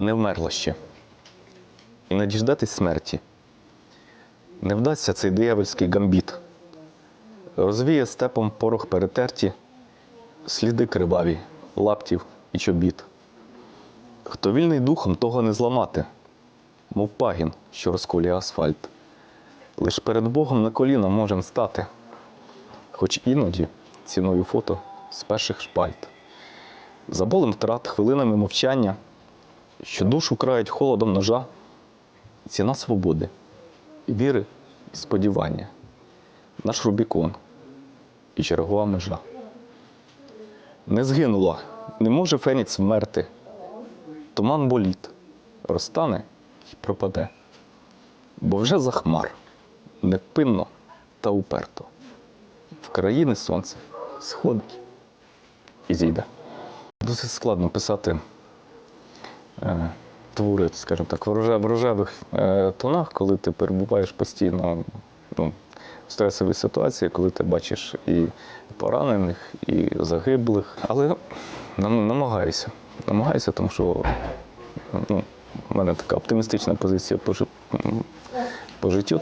не вмерла ще. І не діждатись смерті. Не вдасться цей диявольський гамбіт. Розвіє степом порох перетерті, сліди криваві, лаптів і чобіт. Хто вільний духом, того не зламати, мов пагін, що розколює асфальт. Лиш перед Богом на коліна можем стати, хоч іноді ціною фото з перших шпальт. За болем втрат, хвилинами мовчання, що душу крають холодом ножа, ціна свободи, віри і сподівання, наш Рубікон і чергова межа. Не згинула, не може фенікс вмерти. Туман боліт, розтане і пропаде. Бо вже захмар, невпинно та уперто. В країни сонце сходить і зійде. Досить складно писати твори, скажімо так, в рожевих е, тонах, коли ти перебуваєш постійно ну, в стресовій ситуації, коли ти бачиш і поранених, і загиблих. Але намагаюся. Намагаюся, тому що ну, в мене така оптимістична позиція по, по життю.